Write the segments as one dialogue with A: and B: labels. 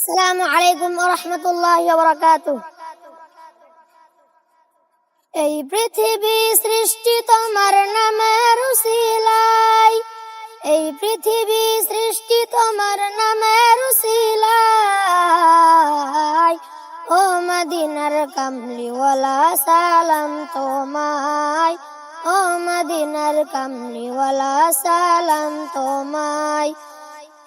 A: আসসালামু আলাইকুম রহমতুল্লাহ এই পৃথিবী সৃষ্টি তোমার নামের উসিলাই এই পৃথিবী সৃষ্টি তোমার নামের উসিলাই ও মদিনার কামলিওয়ালা, সালাম তোমায়। ও মদিনার কামলিওয়ালা, সালাম তোমায়।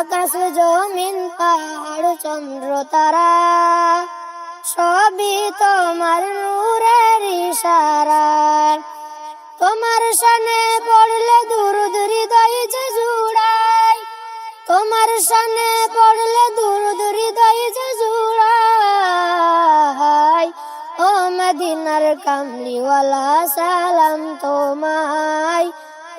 A: আকাশ জমিন পাহাড়, চন্দ্র তারা। সবই তোমার নূরের ইশারা। তোমার সানে পড়লে দূর হৃদয় যে জুড়াই তোমার সানে পড়লে দূর হৃদয় যে জুড়াই ও মদিনার কামলিওয়ালা, সালাম তোমায়।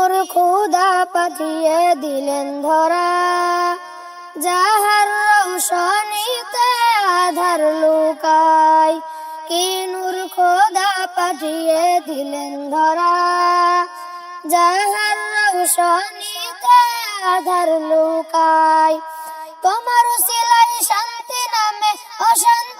A: নূর খুদা পাঠিয়ে দিলেন ধরা। যাহার রৌশনীতে আধার লুকায় কি নূর খোদা পাঠিয়ে দিলেন ধরা। যাহার রৌশনীতে আধার লুকায়, তোমার সিলাই শান্তি নামে অশান্ত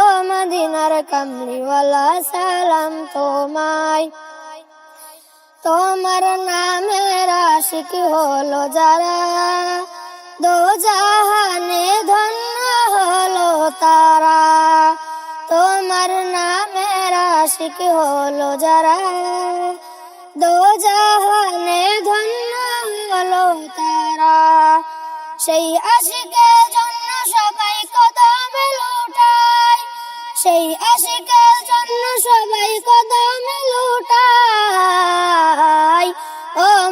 A: ও মদিনার কামলিওয়ালা, সালাম তোমায়। তোমার নামের আশিক হলো যারা, দো জাহানে ধন্য হলো তারা। তোমার নামের আশিক হলো যারা, দো জাহানে ধন্য হলো তারা। সেই আশিকের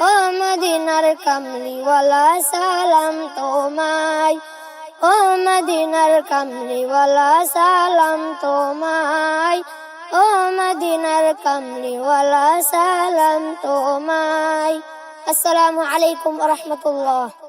A: ও মদিনার কামলিওয়ালা, সালাম তোমায়। ও মদিনার কামলিওয়ালা, সালাম তোমায়। ও মদিনার কামলিওয়ালা, সালাম তোমায়। আসসালামু আলাইকুম রহমতুল্লাহ।